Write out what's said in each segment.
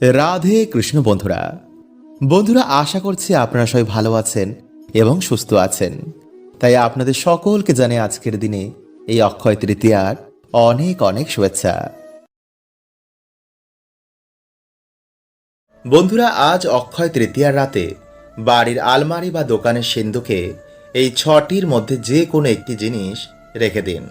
রাধে কৃষ্ণ বন্ধুরা। বন্ধুরা, আশা করছি আপনারা সবাই ভালো আছেন এবং সুস্থ আছেন। তাই আপনাদের সকলকে জানে আজকের দিনে এই অক্ষয় তৃতীয়ার অনেক অনেক শুভেচ্ছা। বন্ধুরা, আজ অক্ষয় তৃতীয়ার রাতে বাড়ির আলমারি বা দোকানের সিন্ধুকে এই ছটির মধ্যে যে কোনো একটি জিনিস রেখে দিন।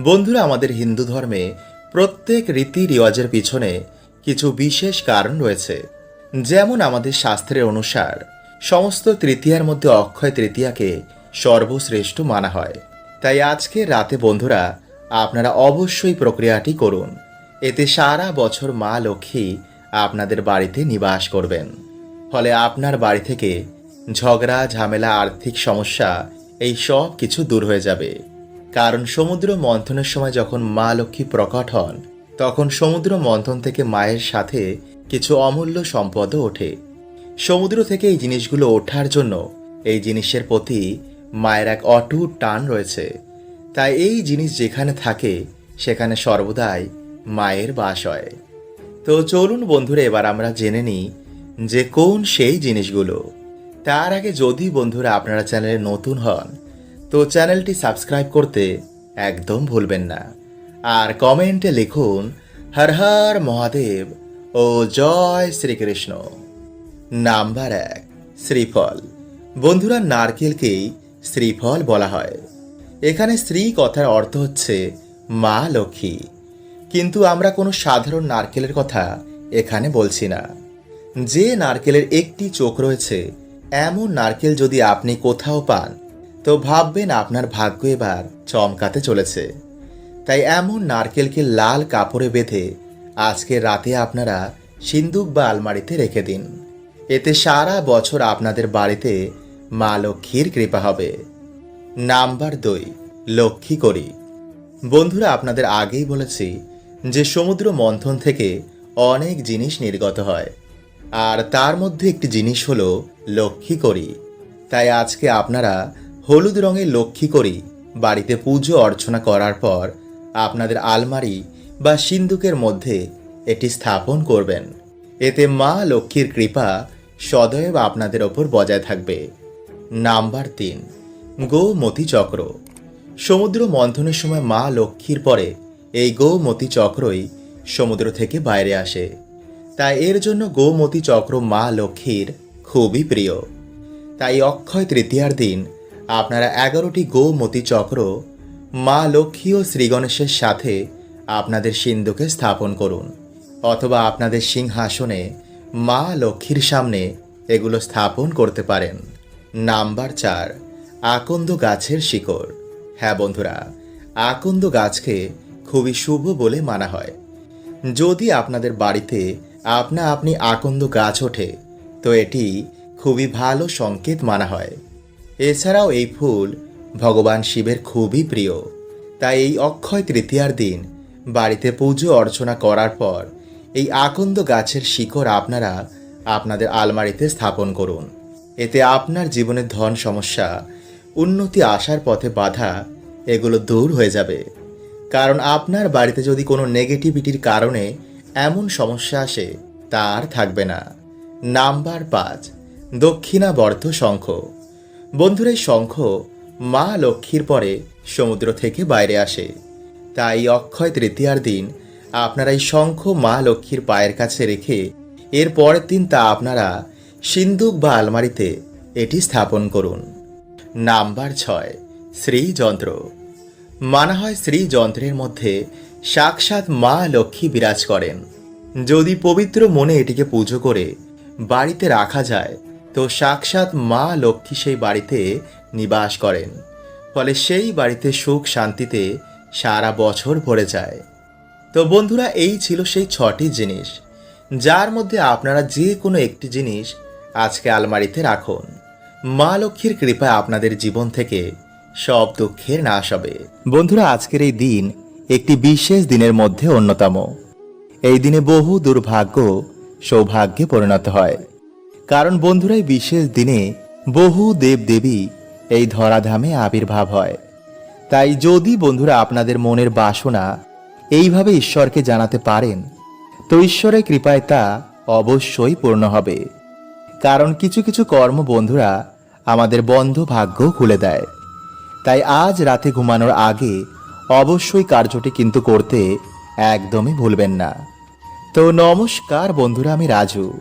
বন্ধুরা, আমাদের হিন্দু ধর্মে প্রত্যেক রীতি রেওয়াজের পিছনে কিছু বিশেষ কারণ রয়েছে। যেমন আমাদের শাস্ত্রের অনুসার, সমস্ত তৃতীয়ার মধ্যে অক্ষয় তৃতীয়াকে সর্বশ্রেষ্ঠ মানা হয়। তাই আজকে রাতে বন্ধুরা, আপনারা অবশ্যই প্রক্রিয়াটি করুন। এতে সারা বছর মা লক্ষ্মী আপনাদের বাড়িতে নিবাস করবেন। ফলে আপনার বাড়ি থেকে ঝগড়া, ঝামেলা, আর্থিক সমস্যা, এই সব কিছু দূর হয়ে যাবে। কারণ সমুদ্র মন্থনের সময় যখন মা লক্ষ্মী প্রকট হন তখন সমুদ্র মন্থন থেকে মায়ের সাথে কিছু অমূল্য সম্পদও ওঠে। সমুদ্র থেকে এই জিনিসগুলো ওঠার জন্য এই জিনিসের প্রতি মায়ের এক অটুট টান রয়েছে। তাই এই জিনিস যেখানে থাকে, সেখানে সর্বদাই মায়ের বাস হয়। তো চলুন বন্ধুরা, এবার আমরা জেনে নিই যে কোন সেই জিনিসগুলো। তার আগে যদি বন্ধুরা আপনারা চ্যানেলে নতুন হন, তো চ্যানেলটি সাবস্ক্রাইব করতে একদম ভুলবেন না। আর কমেন্টে লিখুন, হর হর মহাদেব ও জয় শ্রীকৃষ্ণ। নাম্বার এক, শ্রীফল। বন্ধুরা, নারকেলকেই শ্রীফল বলা হয়। এখানে শ্রী কথার অর্থ হচ্ছে মা লক্ষ্মী। কিন্তু আমরা কোনো সাধারণ নারকেলের কথা এখানে বলছি না। যে নারকেলের একটি চোখ রয়েছে, এমন নারকেল যদি আপনি কোথাও পান, তো ভাববেন আপনার ভাগ্য এবার চমকাতে চলেছে। তাই এমন নারকেলকে লাল কাপড়ে বেঁধে আজকে রাতে আপনারা সিন্দুক বা আলমারিতে রেখে দিন। এতে সারা বছর আপনাদের বাড়িতে মা লক্ষ্মীর কৃপা হবে। নাম্বার দুই, লক্ষ্মী করি। বন্ধুরা, আপনাদের আগেই বলেছি যে সমুদ্র মন্থন থেকে অনেক জিনিস নির্গত হয়। আর তার মধ্যে একটি জিনিস হলো লক্ষ্মী করি। তাই আজকে আপনারা হলুদ রঙের লক্ষ্মী করি বাড়িতে পুজো অর্চনা করার পর আপনাদের আলমারি বা সিন্দুকের মধ্যে এটি স্থাপন করবেন। এতে মা লক্ষ্মীর কৃপা সদৈব আপনাদের ওপর বজায় থাকবে। নাম্বার তিন গোমতী চক্র সমুদ্র মন্থনের সময় মা লক্ষ্মীর পরে এই গোমতী চক্রই সমুদ্র থেকে বাইরে আসে। তাই এর জন্য গোমতী চক্র মা লক্ষ্মীর খুবই প্রিয়। তাই অক্ষয় তৃতীয়ার দিন আপনারা এগারোটি গোমতী চক্র মা লক্ষ্মী ও শ্রীগণেশের সাথে আপনাদের সিন্ধুকে স্থাপন করুন, অথবা আপনাদের সিংহাসনে মা লক্ষ্মীর সামনে এগুলো স্থাপন করতে পারেন। নাম্বার চার, আকন্দ গাছের শিকড়। হ্যাঁ বন্ধুরা, আকন্দ গাছকে খুবই শুভ বলে মানা হয়। যদি আপনাদের বাড়িতে আপনা আপনি আকন্দ গাছ ওঠে, তো এটি খুবই ভালো সংকেত মানা হয়। এছাড়াও এই ফুল ভগবান শিবের খুবই প্রিয়। তাই এই অক্ষয় তৃতীয়ার দিন বাড়িতে পুজো অর্চনা করার পর এই আকন্দ গাছের শিকড় আপনারা আপনাদের আলমারিতে স্থাপন করুন। এতে আপনার জীবনের ধন সমস্যা, উন্নতি আসার পথে বাধা এগুলো দূর হয়ে যাবে। কারণ আপনার বাড়িতে যদি কোনো নেগেটিভিটির কারণে এমন সমস্যা আসে তার থাকবে না। নাম্বার পাঁচ, দক্ষিণাবর্ধ শঙ্খ। বন্ধুরা, এই শঙ্খ মা লক্ষ্মীর পরে সমুদ্র থেকে বাইরে আসে। তাই অক্ষয় তৃতীয়ার দিন আপনারা এই শঙ্খ মা লক্ষ্মীর পায়ের কাছে রেখে এর পরের দিন তা আপনারা সিন্দুক বা আলমারিতে এটি স্থাপন করুন। নাম্বার ছয়, শ্রীযন্ত্র। মানা হয় শ্রীযন্ত্রের মধ্যে সাক্ষাৎ মা লক্ষ্মী বিরাজ করেন। যদি পবিত্র মনে এটিকে পুজো করে বাড়িতে রাখা যায় তো সাক্ষাৎ মা লক্ষ্মী সেই বাড়িতে নিবাস করেন। ফলে সেই বাড়িতে সুখ শান্তিতে সারা বছর ভরে যায়। তো বন্ধুরা, এই ছিল সেই ছটি জিনিস। যার মধ্যে আপনারা যে কোনো একটি জিনিস আজকে আলমারিতে রাখুন। মা লক্ষ্মীর কৃপায় আপনাদের জীবন থেকে সব দুঃখের নাশ হবে। বন্ধুরা, আজকের এই দিন একটি বিশেষ দিনের মধ্যে অন্যতম। এই দিনে বহু দুর্ভাগ্য সৌভাগ্যে পরিণত হয়। কারণ বন্ধুরাই বিশেষ দিনে বহু দেব দেবী এই ধরাধামে আবির্ভাব হয়। তাই যদি বন্ধুরা আপনাদের মনের বাসনা এইভাবে ঈশ্বরকে জানাতে পারেন, তো ঈশ্বরের কৃপায় তা অবশ্যই পূর্ণ হবে। কারণ কিছু কিছু কর্ম বন্ধুরা আমাদের বন্ধ ভাগ্য খুলে দেয়। তাই আজ রাতে ঘুমানোর আগে অবশ্যই কার্যটি কিন্তু করতে একদমই ভুলবেন না। তো নমস্কার বন্ধুরা, আমি রাজু।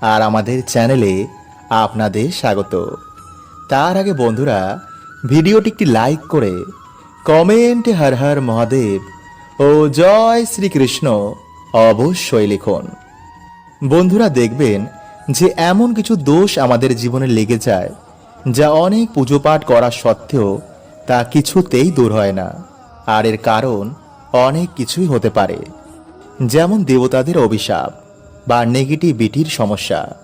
আর আমাদের চ্যানেলে আপনাদের স্বাগত। তার আগে বন্ধুরা, ভিডিওটি একটি লাইক করে কমেন্ট হর হর মহাদেব ও জয় শ্রীকৃষ্ণ অবশ্যই লিখুন। বন্ধুরা দেখবেন যে এমন কিছু দোষ আমাদের জীবনে লেগে যায় যা অনেক পুজো পাঠ করা সত্ত্বেও তা কিছুতেই দূর হয় না। আর এর কারণ অনেক কিছুই হতে পারে। যেমন দেবতাদের অভিশাপ বা নেগেটিভিটির সমস্যা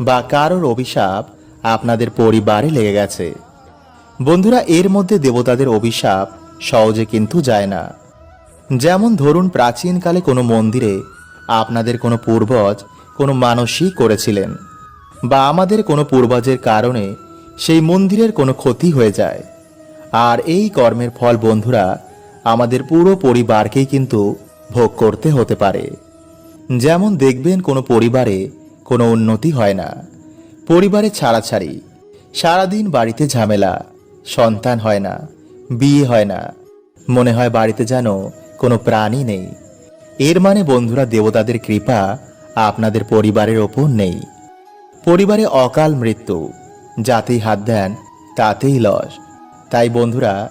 বা কারোর অভিশাপ আপনাদের পরিবারে লেগে গেছে। বন্ধুরা, এর মধ্যে দেবতাদের অভিশাপ সহজে কিন্তু যায় না। যেমন ধরুন, প্রাচীনকালে কোনো মন্দিরে আপনাদের কোনো পূর্বজ কোনো মানসই করেছিলেন বা আমাদের কোনো পূর্বজের কারণে সেই মন্দিরের কোনো ক্ষতি হয়ে যায়। আর এই কর্মের ফল বন্ধুরা, আমাদের পুরো পরিবারকেই কিন্তু ভোগ করতে হতে পারে। যেমন দেখবেন কোনো পরিবারে কোনো উন্নতি হয় না। পরিবারে ছাড়াছাড়ি, সারাদিন বাড়িতে ঝামেলা, সন্তান হয় না, বিয়ে হয় না, মনে হয় বাড়িতে যেন কোনো প্রাণী নেই। এর মানে বন্ধুরা দেবতাদের কৃপা আপনাদের পরিবারের ওপর নেই। পরিবারে অকাল মৃত্যু, যাতেই হাত দেন, তাতেই লস। তাই বন্ধুরা,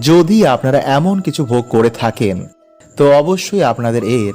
যদি আপনারা এমন কিছু ভোগ করে থাকেন, তো অবশ্যই আপনাদের এর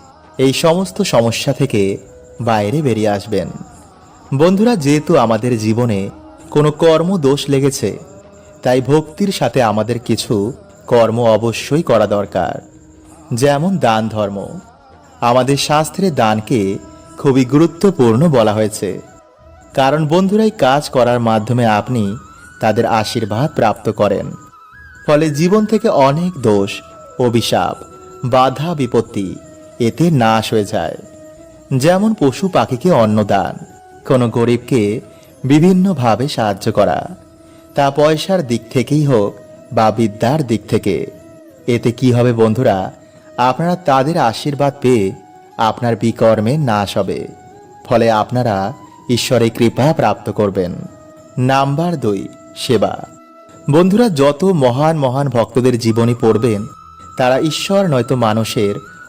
এই সমস্ত সমস্যা থেকে বাইরে বেরিয়ে আসবেন। বন্ধুরা, যেহেতু আমাদের জীবনে কোনো কর্ম দোষ লেগেছে, তাই ভক্তির সাথে আমাদের কিছু কর্ম অবশ্যই করা দরকার। যেমন দান ধর্ম। আমাদের শাস্ত্রে দানকে খুবই গুরুত্বপূর্ণ বলা হয়েছে। কারণ বন্ধুরাই কাজ করার মাধ্যমে আপনি তাদের আশীর্বাদ প্রাপ্ত করেন। ফলে জীবন থেকে অনেক দোষ, অভিশাপ, বাধা, বিপত্তি এতে নাশ হয়ে যায়। যেমন পশু পাখিকে অন্নদান, কোনো গরিবকে বিভিন্নভাবে সাহায্য করা, তা পয়সার দিক থেকেই হোক বা বিদ্যার দিক থেকে। এতে কি হবে বন্ধুরা? আপনারা তাদের আশীর্বাদ পেয়ে আপনার বিকর্মে নাশ হবে। ফলে আপনারা ঈশ্বরের কৃপা প্রাপ্ত করবেন। নাম্বার দুই, সেবা। বন্ধুরা, যত মহান মহান ভক্তদের জীবনী পড়বেন, তারা ঈশ্বর নয়তো মানুষের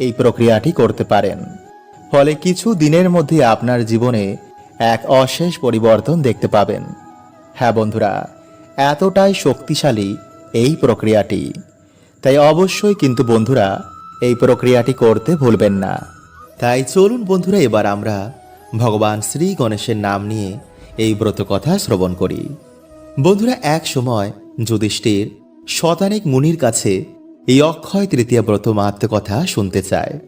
এই প্রক্রিয়াটি করতে পারেন। ফলে কিছু দিনের মধ্যে আপনার জীবনে এক অশেষ পরিবর্তন দেখতে পাবেন। হ্যাঁ বন্ধুরা, এতটাই শক্তিশালী এই প্রক্রিয়াটি। তাই অবশ্যই কিন্তু বন্ধুরা, এই প্রক্রিয়াটি করতে ভুলবেন না। তাই চলুন বন্ধুরা, এবার আমরা ভগবান শ্রী গণেশের নাম নিয়ে এই ব্রত কথা শ্রবণ করি। বন্ধুরা, এক সময় যুধিষ্ঠির শতানিক মুনির কাছে এই অক্ষয় তৃতীয়া ব্রত মাহাত্ম কথা শুনতে চায়।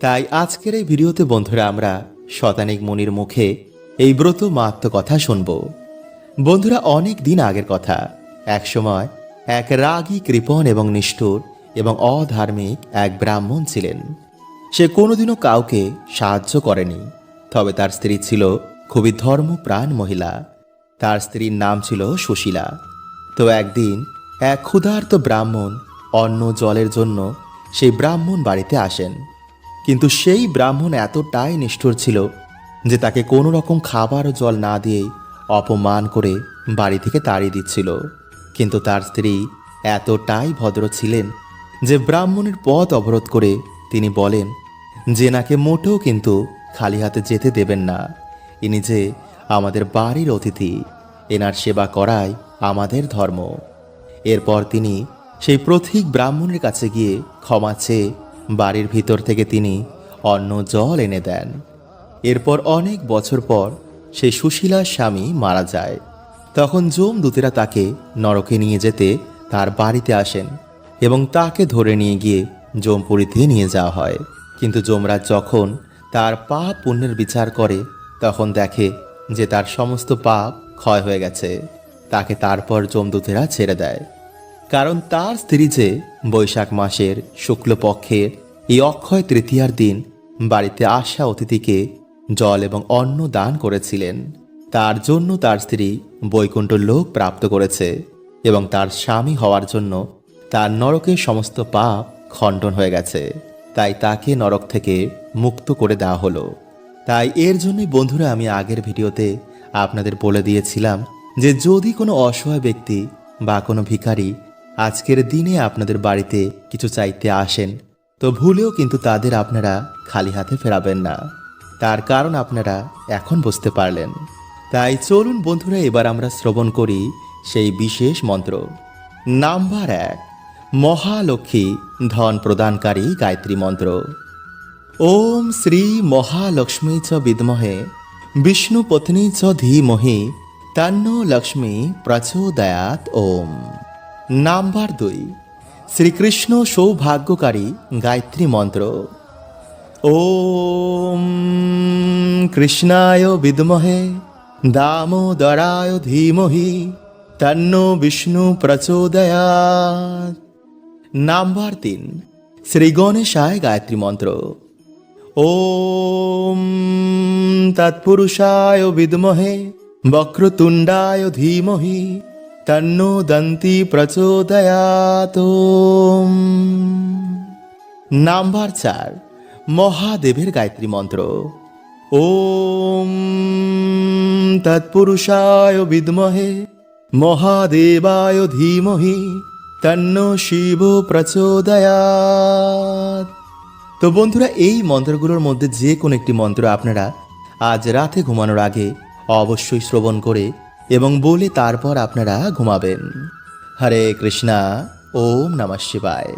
তাই আজকের এই ভিডিওতে বন্ধুরা আমরা শতানিক মুনির মুখে এই ব্রত মাহাত্ম কথা শুনব। বন্ধুরা, অনেক দিন আগের কথা। এক সময় এক রাগী, কৃপণ এবং নিষ্ঠুর এবং অধার্মিক এক ব্রাহ্মণ ছিলেন। সে কোনোদিনও কাউকে সাহায্য করেনি। তবে তার স্ত্রী ছিল খুবই ধর্মপ্রাণ মহিলা। তার স্ত্রীর নাম ছিল সুশীলা। তো একদিন এক ক্ষুধার্ত ব্রাহ্মণ অন্ন জলের জন্য সেই ব্রাহ্মণ বাড়িতে আসেন। কিন্তু সেই ব্রাহ্মণ এতটাই নিষ্ঠুর ছিল যে তাকে কোনো রকম খাবার ও জল না দিয়েই অপমান করে বাড়ি থেকে তাড়িয়ে দিচ্ছিল। কিন্তু তার স্ত্রী এতটাই ভদ্র ছিলেন যে ব্রাহ্মণের পথ অবরোধ করে তিনি বলেন যে নাকে মোটেও কিন্তু খালি হাতে যেতে দেবেন না। ইনি যে আমাদের বাড়ির অতিথি, এনার সেবা করাই আমাদের ধর্ম। এরপর তিনি সেই প্রথিক ব্রাহ্মণের কাছে গিয়ে ক্ষমা চেয়ে বাড়ির ভিতর থেকে তিনি অন্ন জল এনে দেন। এরপর অনেক বছর পর সেই সুশীলার স্বামী মারা যায়। তখন জোম দূতেরা তাকে নরকে নিয়ে যেতে তার বাড়িতে আসেন এবং তাকে ধরে নিয়ে গিয়ে জমপুরীতে নিয়ে যাওয়া হয়। কিন্তু যমরাজ যখন তার পাপ পুণ্যের বিচার করে, তখন দেখে যে তার সমস্ত পাপ ক্ষয় হয়ে গেছে। তাকে তারপর যমদূতেরা ছেড়ে দেয়। কারণ তার স্ত্রী যে বৈশাখ মাসের শুক্লপক্ষের এই অক্ষয় তৃতীয়ার দিন বাড়িতে আসা অতিথিকে জল এবং অন্ন দান করেছিলেন, তার জন্য তার স্ত্রী বৈকুণ্ঠ লোক প্রাপ্ত করেছে এবং তার স্বামী হওয়ার জন্য তার নরকের সমস্ত পাপ খণ্ডন হয়ে গেছে। তাই তাকে নরক থেকে মুক্ত করে দেওয়া হলো। তাই এর জন্যই বন্ধুরা আমি আগের ভিডিওতে আপনাদের বলে দিয়েছিলাম যে যদি কোনো অসহায় ব্যক্তি বা কোনো ভিখারি আজকের দিনে আপনাদের বাড়িতে কিছু চাইতে আসেন, তো ভুলেও কিন্তু তাদের আপনারা খালি হাতে ফেরাবেন না। তার কারণ আপনারা এখন বুঝতে পারলেন। তাই চলুন বন্ধুরা, এবার আমরা শ্রবণ করি সেই বিশেষ মন্ত্র। নাম্বার এক, মহালক্ষ্মী ধন প্রদানকারী গায়ত্রী মন্ত্র। ওম শ্রী মহালক্ষ্মী চ বিদ্মহে, বিষ্ণুপত্নী চ ধীমহি, তন্ন লক্ষ্মী প্রচোদয়াত ওম। নাম্বার দুই, শ্রীকৃষ্ণ সৌভাগ্যকারী গায়ত্রী মন্ত্র। ওম কৃষ্ণায় বিদ্মহে, দামোদরায় ধীমহি, তন্ন বিষ্ণু প্রচোদয়াত নাম্বার তিন, শ্রী গণেশায় গায়ত্রী মন্ত্র। ওম তৎপুরুষায় বিদ্মহে, বক্রতুণ্ডায় ধীমহি তন্ন দন্তি প্রচোদয়াত নাম্বার চার, মহাদেবের গায়ত্রী মন্ত্র। ওম তৎপুরুষায় বিদ্মহে, মহাদেবায় ধীমহি, তন্ন শিব প্রচোদয়াত। তো বন্ধুরা, এই মন্ত্রগুলোর মধ্যে যে কোনো একটি মন্ত্র আপনারা আজ রাতে ঘুমানোর আগে অবশ্যই শ্রবণ করে এবং বলে তারপর আপনারা ঘুমাবেন। হরে কৃষ্ণা ওম নমঃ শিবায়।